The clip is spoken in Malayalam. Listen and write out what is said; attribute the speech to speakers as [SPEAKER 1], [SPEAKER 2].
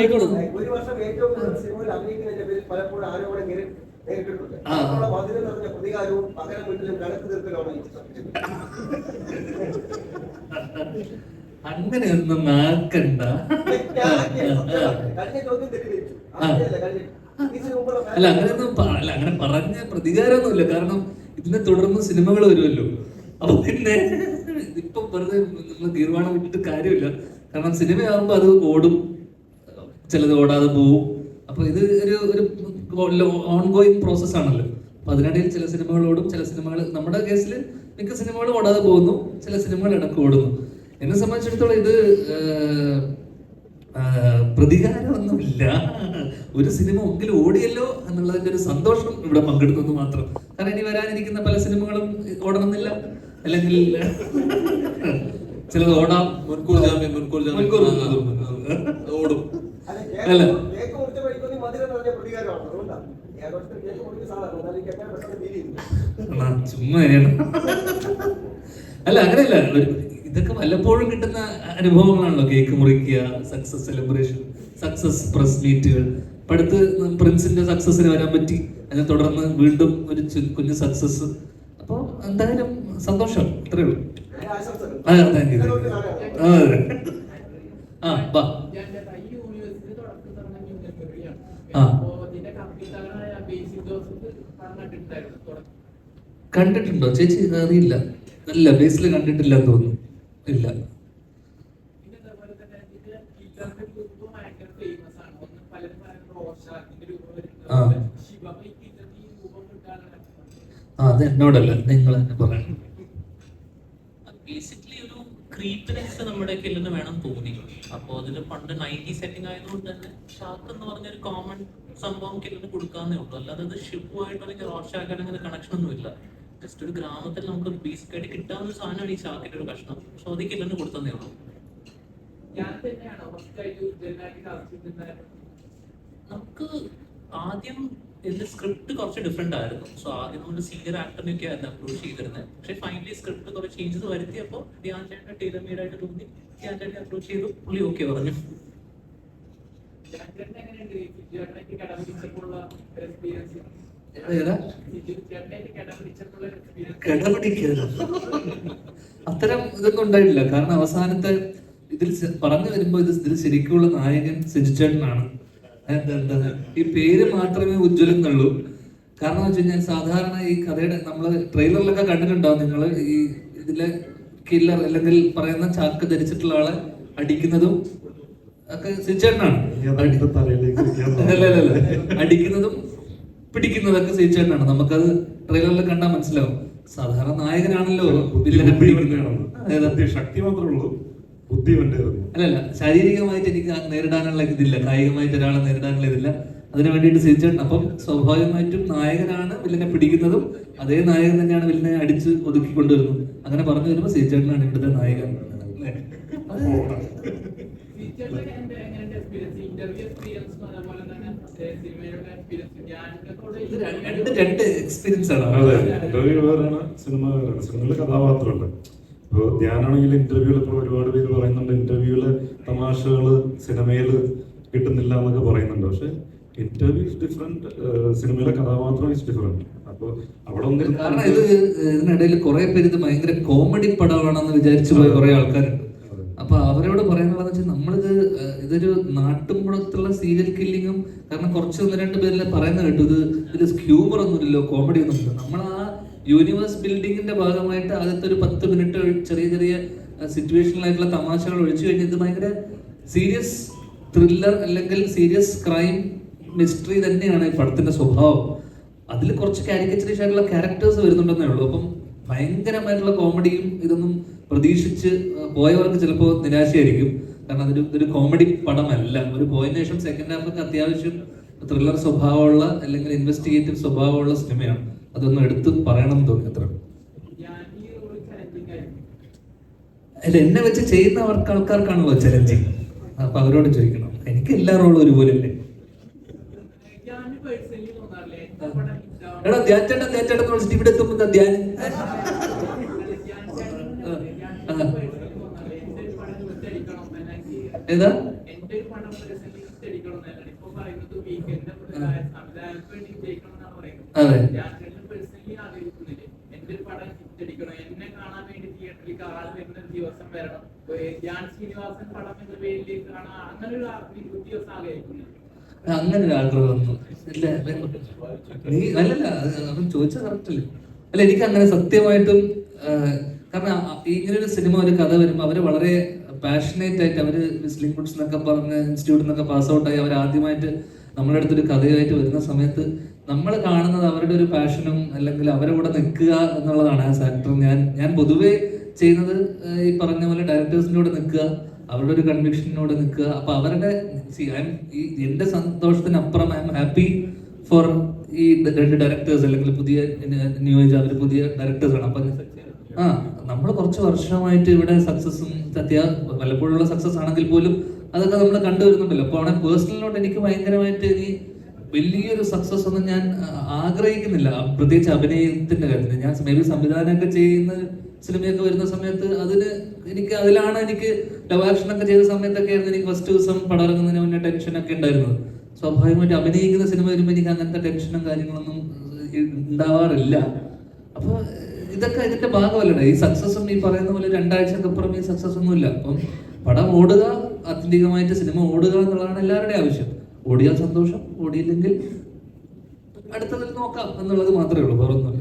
[SPEAKER 1] ആയിക്കോട്ടെ.
[SPEAKER 2] ഒരു വർഷം ഏറ്റവും കൂടുതൽ സിനിമയിൽ അഭിനയിക്കുന്നതിന്റെ പേരിൽ പലപ്പോഴും ആരോപണം നേരി- നേരിട്ടിട്ടുണ്ട്.
[SPEAKER 1] ആ.
[SPEAKER 2] അതിനുള്ള മധുരം നിറഞ്ഞ പ്രതികാരവും പകരം വീട്ടിലും കണക്ക് തീർക്കലുമാണ് ഈ ചിത്രം
[SPEAKER 1] അങ്ങനെയൊന്നും
[SPEAKER 2] ആക്കണ്ട.
[SPEAKER 1] അല്ല അങ്ങനെയൊന്നും അല്ല അങ്ങനെ പറഞ്ഞ പ്രതികാരമൊന്നുമില്ല. കാരണം ഇതിനെ തുടർന്ന് സിനിമകൾ വരുമല്ലോ. അപ്പൊ പിന്നെ ഇപ്പൊ വെറുതെ നമ്മൾ തീരുമാനം വിട്ടിട്ട് കാര്യമില്ല. കാരണം സിനിമയാകുമ്പോ അത് ഓടും. ചിലത് ഓടാതെ പോവും. അപ്പൊ ഇത് ഒരു ഒരു ഓൺഗോയിങ് പ്രോസസ് ആണല്ലോ. അപ്പൊ അതിനിടയിൽ ചില സിനിമകൾ ഓടും ചില സിനിമകൾ നമ്മുടെ കേസിൽ മിക്ക സിനിമകളും ഓടാതെ പോകുന്നു ചില സിനിമകൾ ഇടയ്ക്ക് ഓടുന്നു. എന്നെ സംബന്ധിച്ചിടത്തോളം ഇത് പ്രതികാരമൊന്നുമില്ല. ഒരു സിനിമ ഒങ്കിലും ഓടിയല്ലോ എന്നുള്ളതിന്റെ ഒരു സന്തോഷം ഇവിടെ പങ്കെടുക്കുന്നു മാത്രം. കാരണം ഇനി വരാനിരിക്കുന്ന പല സിനിമകളും ഓടണമെന്നില്ല. അല്ലെങ്കിൽ ചിലത് ഓടാം.
[SPEAKER 3] മുൻകൂർ ജാമ്യം മുൻകൂർ ജാമ്യം. ഓടും.
[SPEAKER 2] അല്ല,
[SPEAKER 1] ചുമ്മാ. അല്ല അങ്ങനെയല്ല. ഇതൊക്കെ വല്ലപ്പോഴും കിട്ടുന്ന അനുഭവങ്ങളാണല്ലോ. കേക്ക് മുറിക്കുക സക്സസ് സെലിബ്രേഷൻ സക്സസ് പ്രസ് മീറ്റുകൾ ഇപ്പൊ അടുത്ത് പ്രിൻസിന്റെ സക്സസിന് വരാൻ പറ്റി. അതിനെ തുടർന്ന് വീണ്ടും ഒരു കുഞ്ഞു സക്സസ് അപ്പൊ എന്തായാലും സന്തോഷം. അത്രേ ഉള്ളൂ. താങ്ക് യു അതെ. ആ ബാ
[SPEAKER 4] ഞാൻ തൈ യൂണിവേഴ്സിറ്റി തുടക്കം തുടങ്ങുന്ന ഇന്റർവ്യൂയാണ്
[SPEAKER 1] ആ.
[SPEAKER 4] അപ്പോ ഇതിന്റെ കമ്പ്യൂട്ടറായ ബേസിക് ജോസഫ് പടം കണ്ടിട്ടുണ്ടായിരുന്നു
[SPEAKER 1] കണ്ടിട്ടുണ്ടോ? ചേച്ചി അറിയില്ല. അല്ല ബേസിൽ കണ്ടിട്ടില്ല എന്ന് തോന്നുന്നു. ഇല്ല. ആ.
[SPEAKER 4] വരുന്നത് ശിവ ഈ ടീച്ചറിന് ഈ രൂപം കിട്ടാനുള്ള
[SPEAKER 1] ആ അത് എന്നോടല്ല. നിങ്ങൾ തന്നെ പറയണം.
[SPEAKER 5] ക്രീപ്പിനെസ് നമ്മുടെ കില്ലെന്ന് വേണം തോന്നി. അപ്പോൾ അതിൽ പണ്ട് നയന്റി സെറ്റിംഗ് ആയതുകൊണ്ട് തന്നെ ഷാക്ക് എന്ന് പറഞ്ഞ ഒരു കോമൺ സംഭവം കില്ലിന് കൊടുക്കാന്നേ ഉള്ളൂ. അല്ലാതെ അത് ഷിപ്പുമായിട്ട് അല്ലെങ്കിൽ റോഷാക്കാൻ അങ്ങനെ കണക്ഷൻ ഒന്നുമില്ല ജസ്റ്റ് ഒരു ഗ്രാമത്തിൽ നമുക്ക് ബേസിക് ആയിട്ട് കിട്ടാവുന്ന ഒരു സാധനമാണ് ഈ ഷാക്കിന്റെ ഒരു കഷ്ണം. സോ അത് കില്ലിന് കൊടുത്തന്നേ ഉള്ളൂ. നമുക്ക് ആദ്യം ഇതിന്റെ സ്ക്രിപ്റ്റ് കുറച്ച് ഡിഫറെന്റ് ആയിരുന്നു. സോ ആദ്യം നമ്മൾ സീനിയർ ആക്ടറിനൊക്കെ ആയിരുന്നു അപ്രോച്ച് ചെയ്തിരുന്നത് പക്ഷേ ഫൈനലി സ്ക്രിപ്റ്റ് കുറച്ച് ചേഞ്ചസ് വരുത്തിയപ്പോൾ ധ്യാൻ ചേട്ടൻ ടൈലർ മെയ്ഡ് ആയിട്ട് തോന്നി. ധ്യാൻ ചേട്ടനെ അപ്രോച്ച് ചെയ്തു. പുള്ളി ഓക്കെ പറഞ്ഞു.
[SPEAKER 1] അത്തരം ഇതൊന്നും ഉണ്ടായിട്ടില്ല. കാരണം അവസാനത്തെ ഇതിൽ പറഞ്ഞു വരുമ്പോ ഇത് ഇതിൽ ശരിക്കുള്ള നായകൻ സിജുചേട്ടനാണ് എന്താ ഈ പേര് മാത്രമേ ഉജ്ജ്വലെന്നുള്ളൂ. കാരണം വെച്ച് കഴിഞ്ഞാൽ സാധാരണ ഈ കഥയുടെ നമ്മൾ ട്രെയിലറിലൊക്കെ കണ്ടിട്ടുണ്ടാവും നിങ്ങൾ ഈ ഇതിലെ കില്ലർ അല്ലെങ്കിൽ പറയുന്ന ചാക്ക് ധരിച്ചിട്ടുള്ള ആളെ അടിക്കുന്നതും ഒക്കെ അല്ല അടിക്കുന്നതും പിടിക്കുന്നതൊക്കെ സീച്ചേട്ടനാണ് നമുക്കത് ട്രെയിലറിൽ കണ്ടാൽ മനസ്സിലാവും. സാധാരണ നായകനാണല്ലോ വില്ലനെ
[SPEAKER 6] ശക്തി മാത്രമേ ഉള്ളൂ. ബുദ്ധി
[SPEAKER 1] അല്ലല്ല ശാരീരികമായിട്ട് എനിക്ക് നേരിടാനുള്ള ഇതില്ല കായികമായിട്ട് ഒരാളെ നേരിടാനുള്ള ഇതില്ല. അതിനു വേണ്ടിയിട്ട് സിജുചേട്ടൻ അപ്പം സ്വാഭാവികമായിട്ടും നായകനാണ് വില്ലനെ പിടിക്കുന്നതും അതേ നായകൻ തന്നെയാണ് വില്ലനെ അടിച്ച് ഒതുക്കി കൊണ്ടുവരുന്നത്. അങ്ങനെ പറഞ്ഞു വരുമ്പോൾ സിജുചേട്ടനാണ് ഇവിടുത്തെ നായകൻ. ഇത് രണ്ട് രണ്ട് എക്സ്പീരിയൻസ് ആണ്.
[SPEAKER 6] സിനിമ സിനിമയിലെ കഥാപാത്രമല്ല ഇപ്പോൾ ഞാനാണെങ്കിൽ ഇന്റർവ്യൂവിൽ ഇപ്പോൾ ഒരുപാട് പേര് പറയുന്നുണ്ട് ഇന്റർവ്യൂവിൽ തമാശകൾ സിനിമയിൽ കിട്ടുന്നില്ല എന്നൊക്കെ പറയുന്നുണ്ട്. പക്ഷെ ഇന്റർവ്യൂ ഇസ് ഡിഫറെന്റ് സിനിമയിലെ കഥാപാത്രം ഇസ് ഡിഫറെന്റ് അപ്പോൾ അവിടെ
[SPEAKER 1] കാരണം ഇത് ഇതിനിടയിൽ കുറെ പേര് ഇത് ഭയങ്കര കോമഡി പടമാണെന്ന് വിചാരിച്ചു പോയ കുറെ ആൾക്കാരുണ്ട്. അപ്പൊ അവരോട് പറയാനുള്ളതെന്ന് വെച്ചാൽ നമ്മളിത് ഇതൊരു നാട്ടുമ്പുറത്തുള്ള സീരിയൽ കില്ലിങ്ങും കാരണം കുറച്ച് ഒന്ന് രണ്ട് പേരിൽ പറയുന്നത് കേട്ടു. ഇത് ഇതിൽ ഹ്യൂമർ ഒന്നുമില്ലല്ലോ കോമഡി ഒന്നുമില്ല നമ്മൾ ആ യൂണിവേഴ്സ് ബിൽഡിങ്ങിന്റെ ഭാഗമായിട്ട് ആദ്യത്തെ ഒരു പത്ത് മിനിറ്റ് ചെറിയ ചെറിയ സിറ്റുവേഷനിലായിട്ടുള്ള തമാശകൾ ഒഴിച്ചു കഴിഞ്ഞാൽ ഇത് ഭയങ്കര സീരിയസ് ത്രില്ലർ അല്ലെങ്കിൽ സീരിയസ് ക്രൈം മിസ്റ്ററി തന്നെയാണ് ഈ പടത്തിന്റെ സ്വഭാവം. അതിൽ കുറച്ച് കാരിക്കച്ചറീസ് ആയിട്ടുള്ള ക്യാരക്ടേഴ്സ് വരുന്നുണ്ടെന്നേ ഉള്ളൂ. അപ്പം ഭയങ്കരമായിട്ടുള്ള കോമഡിയും ഇതൊന്നും പ്രതീക്ഷിച്ച് പോയവർക്ക് ചിലപ്പോൾ നിരാശയായിരിക്കും. കാരണം അതൊരു ഇതൊരു കോമഡി പടമല്ല. ഒരു പോയതിനു ശേഷം സെക്കൻഡ് ഹാഫൊക്കെ അത്യാവശ്യം ത്രില്ലർ സ്വഭാവമുള്ള അല്ലെങ്കിൽ ഇൻവെസ്റ്റിഗേറ്റീവ് സ്വഭാവമുള്ള സിനിമയാണ് അതൊന്ന് എടുത്ത് പറയണം തോന്നി അത്ര. അല്ല എന്നെ വെച്ച് ചെയ്യുന്ന അവർക്ക് ആൾക്കാർക്കാണല്ലോ ചലഞ്ചിങ് അപ്പൊ അവരോട് ചോദിക്കണം. എനിക്ക് എല്ലാ റോളും ഒരുപോലെ അല്ലേ? എടാ ചേട്ടൻ എന്ന് വിളിച്ചിട്ട് ഇവിടെ എത്തുമ്പോ എന്താ ഏതാ?
[SPEAKER 4] ഞാൻ പേഴ്സണലി തോന്നാറില്ലേ എന്റെ ഒരു പടം വിട്ടടിക്കണം എനിക്ക്
[SPEAKER 1] ഏതാ
[SPEAKER 4] എന്റെ ഒരു പടം പേഴ്സണലി ഹിറ്റ് അടിക്കണം എന്നല്ല ഇപ്പൊ പറയുന്നത് വീക്കെൻഡ് സംവിധായകർക്ക് വേണ്ടി ജയിക്കണം എന്നാണ് പറയുന്നത്
[SPEAKER 1] അതെ.
[SPEAKER 4] ഞാൻ പേഴ്സണലി ആഗ്രഹിക്കുന്നില്ല എന്റെ ഒരു പടം ഹിറ്റ് അടിക്കണം എന്നെ കാണാൻ വേണ്ടി തിയേറ്ററിലേക്ക് ആൾ വരുന്ന ഒരു ദിവസം വരണം. ധ്യാൻ ശ്രീനിവാസൻ പടം എന്ന പേരിലേക്ക് കാണാൻ അങ്ങനെ ഒരു ആ- ഒരു ദിവസം ആഗ്രഹിക്കുന്നില്ല
[SPEAKER 1] അങ്ങനെ ആഗ്രഹം അല്ലല്ല ചോദിച്ച കറക്റ്റല്ലേ അല്ല? എനിക്ക് അങ്ങനെ സത്യമായിട്ടും കാരണം ഇങ്ങനെ ഒരു സിനിമ ഒരു കഥ വരുമ്പോൾ അവർ വളരെ പാഷനേറ്റ് ആയിട്ട് അവർ വിസ്ലിംഗ് ഫുഡ്സ് എന്നൊക്കെ പറഞ്ഞ് ഇൻസ്റ്റിറ്റ്യൂട്ടിൽ നിന്നൊക്കെ പാസ് ഔട്ട് ആയി അവർ ആദ്യമായിട്ട് നമ്മുടെ അടുത്തൊരു കഥയായിട്ട് വരുന്ന സമയത്ത് നമ്മൾ കാണുന്നത് അവരുടെ ഒരു പാഷനും അല്ലെങ്കിൽ അവരുടെ കൂടെ നിൽക്കുക എന്നുള്ളതാണ് ഞാൻ ഞാൻ പൊതുവേ ചെയ്യുന്നത് ഈ പറഞ്ഞ പോലെ ഡയറക്ടേഴ്സിന്റെ കൂടെ നിൽക്കുക അവരുടെ ഒരു കൺവിക്ഷനോട് നിൽക്കുക. അപ്പൊ അവരുടെ ഈ എന്റെ സന്തോഷത്തിനപ്പുറം ഐ എം ഹാപ്പി ഫോർ ഈ രണ്ട് ഡയറക്ടേഴ്സ് അല്ലെങ്കിൽ പുതിയ ന്യൂ അവർ പുതിയ ഡയറക്ടേഴ്സ് ആണ്. അപ്പൊ ആ നമ്മൾ കുറച്ച് വർഷമായിട്ട് ഇവിടെ സക്സസും സത്യ വല്ലപ്പോഴുള്ള സക്സസ് ആണെങ്കിൽ പോലും അതൊക്കെ നമ്മൾ കണ്ടുവരുന്നുണ്ടല്ലോ അപ്പൊ അവിടെ പേഴ്സണലിനോട്ട് എനിക്ക് ഭയങ്കരമായിട്ട് ഈ വലിയൊരു സക്സസ് ഒന്നും ഞാൻ ആഗ്രഹിക്കുന്നില്ല. പ്രത്യേകിച്ച് അഭിനയത്തിന്റെ കാര്യത്തിൽ. ഞാൻ മേ ബി സംവിധാനമൊക്കെ ചെയ്യുന്ന സിനിമയൊക്കെ വരുന്ന സമയത്ത് അതിന് എനിക്ക് അതിലാണ് എനിക്ക് ഒക്കെ ചെയ്ത സമയത്തൊക്കെ ആയിരുന്നു എനിക്ക് ഫസ്റ്റ് ദിവസം പടം ഇറങ്ങുന്നതിന് മുന്നേ ടെൻഷൻ ഒക്കെ ഉണ്ടായിരുന്നത്. സ്വാഭാവികമായിട്ട് അഭിനയിക്കുന്ന സിനിമ വരുമ്പോൾ എനിക്ക് അങ്ങനത്തെ ടെൻഷനും കാര്യങ്ങളൊന്നും ഉണ്ടാവാറില്ല. അപ്പോൾ ഇതൊക്കെ ഇതിന്റെ ഭാഗമല്ലേ ഈ സക്സസും ഈ പറയുന്ന പോലെ രണ്ടാഴ്ചക്ക് അപ്പുറം ഈ സക്സസ് ഒന്നുമില്ല. അപ്പം പടം ഓടുക ആത്യന്തികമായിട്ട് സിനിമ ഓടുക എന്നുള്ളതാണ് എല്ലാവരുടെയും ആവശ്യം. ഓടിയാൽ സന്തോഷം ഓടിയില്ലെങ്കിൽ അടുത്തതിൽ നോക്കാം എന്നുള്ളത് മാത്രമേ ഉള്ളൂ വേറൊന്നുമില്ല.